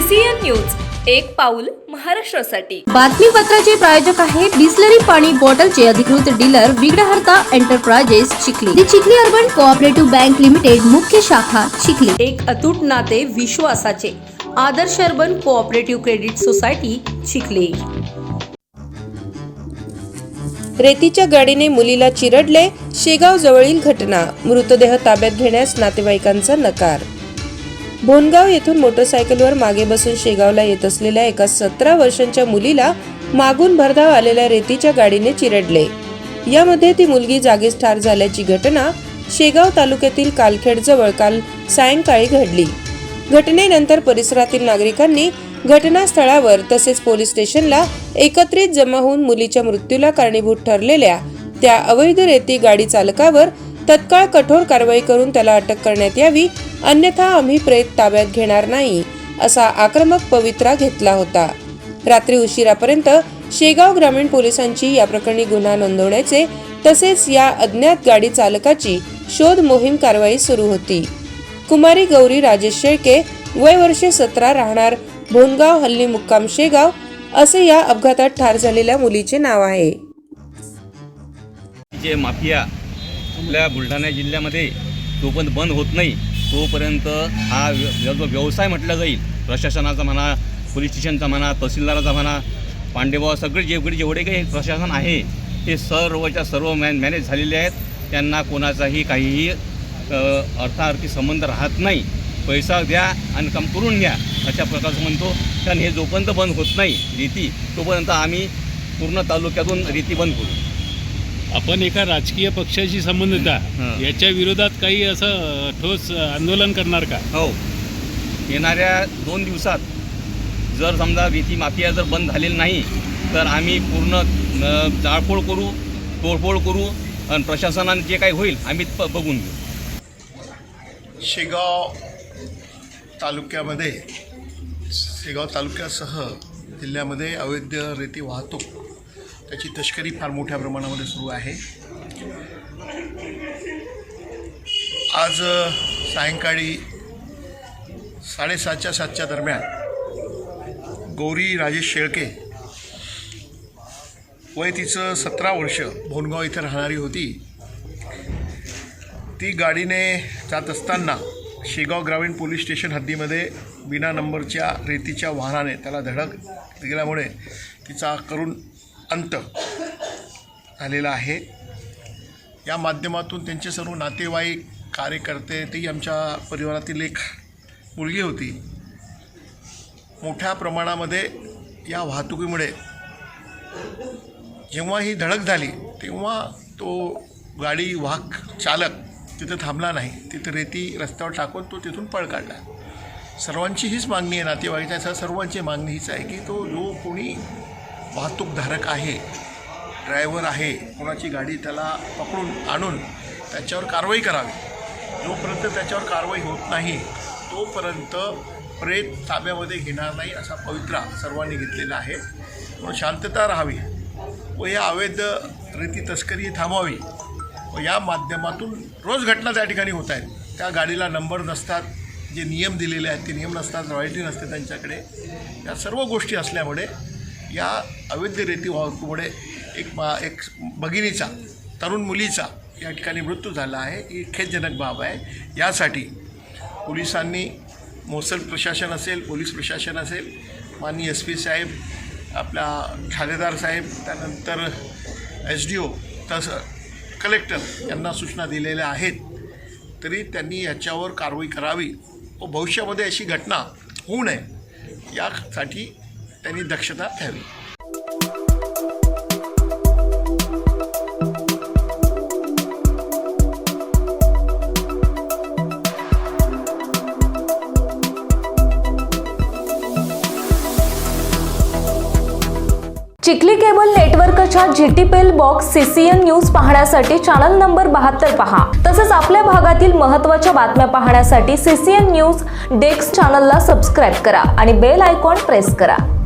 News एक पाऊल महाराष्ट्रासाठी. बातमीपत्राचे प्रायोजक आहे बिस्लरी पाणी बॉटलचे अधिकृत dealer Vighnaharta enterprises Chikhli. The Chikhli urban cooperative bank limited मुख्य शाखा चिखली. एक अतूट नाते विश्वासाचे Adarsh urban cooperative credit society Chikhli. रेतीच्या गाडीने मुलीला चिरडले शेगाव जवळील घटना. मृतदेह ताब्यात घेण्यास नातेवाईकांचा नकार. भोनगाव येथून मोटरसायकलवर मागे बसून शेगावला येत असलेल्या एका सतरा वर्षांच्या मुलीला मागून भरधाव आलेल्या रेतीच्या गाडीने चिरडले. यामध्ये ती मुलगी जागीच ठार झाल्याची घटना शेगाव तालुक्यातील कालखेड जवळ काल सायंकाळी घडली. घटनेनंतर परिसरातील नागरिकांनी घटनास्थळावर तसेच पोलीस स्टेशनला एकत्रित जमा होऊन मुलीच्या मृत्यूला कारणीभूत ठरलेल्या त्या अवैध रेती गाडी चालकावर तत्काळ कठोर कारवाई करून त्याला अटक करण्यात यावी अन्यथा आम्ही प्रेत ताब्यात घेणार नाही असा आक्रमक पवित्रा घेतला होता. रात्री उशिरापर्यंत शेगाव ग्रामीण पोलिसांची या प्रकरणी गुन्हा नोंदवण्याचे तसेच या अज्ञात गाडी चालकाची शोध मोहीम कारवाई सुरू होती. कुमारी गौरी राजेश शेळके वय वर्ष सतरा राहणार भोनगाव हल्ली मुक्काम शेगाव असे या अपघातात ठार झालेल्या मुलीचे नाव आहे. जे माफिया आपल्या बुलढाणा जिल्ह्यामध्ये तोपर्यंत बंद होत नाही तोपर्यंत हा व्य- जो व्यवसाय म्हटला जाईल प्रशासनाचा म्हणा पोलीस स्टेशनचा म्हणा तहसीलदाराचा म्हणा पांडेबा सगळे जेवढे जेवढे काही प्रशासन आहे हे सर्वच्या सर्व मॅन मॅनेज झालेले आहेत. त्यांना कोणाचाही काहीही अर्थाअर्थी संबंध राहत नाही. पैसा द्या आणि काम करून घ्या अशा प्रकारचं म्हणतो. कारण हे जोपर्यंत बंद होत नाही रीती तोपर्यंत आम्ही पूर्ण तालुक्यातून रीती बंद करू. आपण एका राजकीय पक्षाशी संबंधित आहे. हां. याच्या विरोधात काही असं ठोस आंदोलन करणार का? हो. येणाऱ्या दोन दिवसात जर समजा रीती माफिया जर बंद झालेली नाही तर आम्ही पूर्ण जाळपोळ करू तोडफोड करू आणि प्रशासनाने जे काही होईल आम्ही प बघून घेऊ. शेगाव तालुक्यामध्ये शेगाव तालुक्यासह जिल्ह्यामध्ये अवैध रेती वाहतूक त्याची तस्करी फार मोठ्या प्रमाणामध्ये सुरू आहे. आज सायंकाळी साडेसातच्या सातच्या दरम्यान गौरी राजेश शेळके वय तिचं सतरा वर्ष भोनगाव इथे राहणारी होती. ती गाडीने जात असताना शेगाव ग्रामीण पोलीस स्टेशन हद्दीमध्ये बिना नंबरच्या रेतीच्या वाहनाने त्याला धडक दिल्यामुळे तिचा करून अंत झालेला आहे. या माध्यमातून त्यांचे सर्व नातेवाईक कार्यकर्ते ती आमच्या परिवारातील एक मुलगी होती. मोठ्या प्रमाणामध्ये या वाहतुकीमुळे जेव्हा ही धडक झाली तेव्हा तो गाडी वाहक चालक तिथं थांबला नाही. तिथं रेती रस्त्यावर टाकून तो तिथून पळ काढला. सर्वांची हीच मागणी आहे नातेवाईकाच्या सर्वांची मागणी हीच आहे की तो जो कोणी वाहतूकधारक आहे ड्रायव्हर आहे कोणाची गाडी त्याला पकडून आणून त्याच्यावर कारवाई करावी. जोपर्यंत त्याच्यावर कारवाई होत नाही तोपर्यंत प्रेत ताब्यामध्ये घेणार नाही असा पवित्रा सर्वांनी घेतलेला आहे. म्हणून शांतता राहावी व या अवैध रेती तस्करी थांबावी व या माध्यमातून रोज घटना त्या ठिकाणी होत आहेत. त्या गाडीला नंबर नसतात जे नियम दिलेले आहेत ते नियम नसतात रॉयल्टी नसते त्यांच्याकडे. या सर्व गोष्टी असल्यामुळे या अवैध रेती वाहतुकीमुळे एक मा एक भगिनीचा तरुण मुलीचा या ठिकाणी मृत्यू झाला आहे. ही खेदजनक बाब आहे. यासाठी पोलिसांनी मोसल प्रशासन असेल पोलीस प्रशासन असेल माननीय एस पी साहेब आपला ठाणेदार साहेब त्यानंतर एस डी ओ तसं कलेक्टर यांना सूचना दिलेल्या आहेत. तरी त्यांनी याच्यावर कारवाई करावी. व भविष्यामध्ये अशी घटना होऊ नये. यासाठी त्यांनी दक्षता घ्यावी. चिखली केबल नेटवर्कच्या एल बॉक्स सीसीएन न्यूज पाहण्यासाठी चॅनल नंबर बहात्तर पहा. तसेच आपल्या भागातील महत्त्वाच्या बातम्या पाहण्यासाठी सीसीएन न्यूज डेस्क चॅनलला सबस्क्राईब करा आणि बेल आयकॉन प्रेस करा.